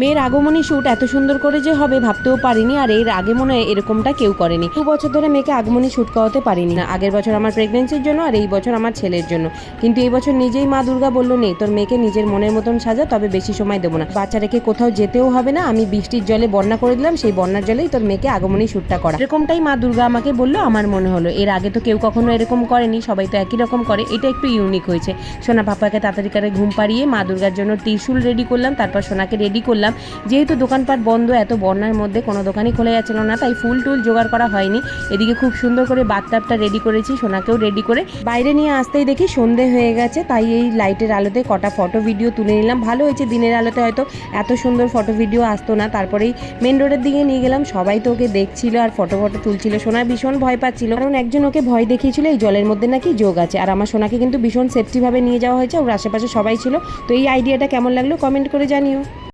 মেয়ের আগমনী শ্যুট এত সুন্দর করে যে হবে ভাবতেও পারিনি, আর এর আগে মনে হয় এরকমটা কেউ করেনি। দু বছর ধরে মেয়েকে আগমনী শ্যুট করাতে পারিনি। না আগের বছর আমার প্রেগনেন্সির জন্য, আর এই বছর আমার ছেলের জন্য। কিন্তু এই বছর নিজেই মা দুর্গা বলল, নেই, তোর মেয়েকে নিজের মনের মতন সাজা, তবে বেশি সময় দেবো না। বাচ্চা রেখে কোথাও যেতেও হবে না, আমি বৃষ্টির জলে বন্যা করে দিলাম, সেই বন্যার জলেই তোর মেয়েকে আগমনী শ্যুটটা করা। এরকমটাই মা দুর্গা আমাকে বলল, আমার মনে হলো। এর আগে তো কেউ কখনো এরকম করেনি, সবাই তো একই রকম করে। এটা একটু ইউনিক হয়েছে। সোনা পাপাকে তাড়াতাড়ি করে ঘুম পাড়িয়ে মা দুর্গার জন্য ত্রিশূল রেডি করলাম, তারপর সোনাকে রেডি করলাম যেহেতু দোকানপাট বন্ধ, এত বন্যার মধ্যে কোনো দোকানই খোলা যাচ্ছিল না, তাই ফুল টুল জোগাড় করা হয়নি। এদিকে খুব সুন্দর করে বাথটাবটা রেডি করেছি, সোনাকেও রেডি করে। বাইরে নিয়ে আসতেই দেখি সন্ধে হয়ে গেছে, তাই এই লাইটের আলোতে কটা ফটো ভিডিও তুলে নিলাম। ভালো হয়েছে দিনের আলোতে হয়তো এত সুন্দর ফটো ভিডিও আসতো না, তারপরেই মেন রোডের দিকে নিয়ে গেলাম। সবাই তো ওকে দেখছিল আর ফটো ফটো তুলছিল, সোনা ভীষণ ভয় পাচ্ছিল। কারণ একজন ওকে ভয় দেখিয়েছিল, এই জলের মধ্যে নাকি যোগ আছে। আর আমার সোনাকে কিন্তু ভীষণ সেফটিভাবে নিয়ে যাওয়া হয়েছে, ওর আশেপাশে সবাই ছিল। তো এই আইডিয়াটা কেমন লাগল কমেন্ট করে জানিও।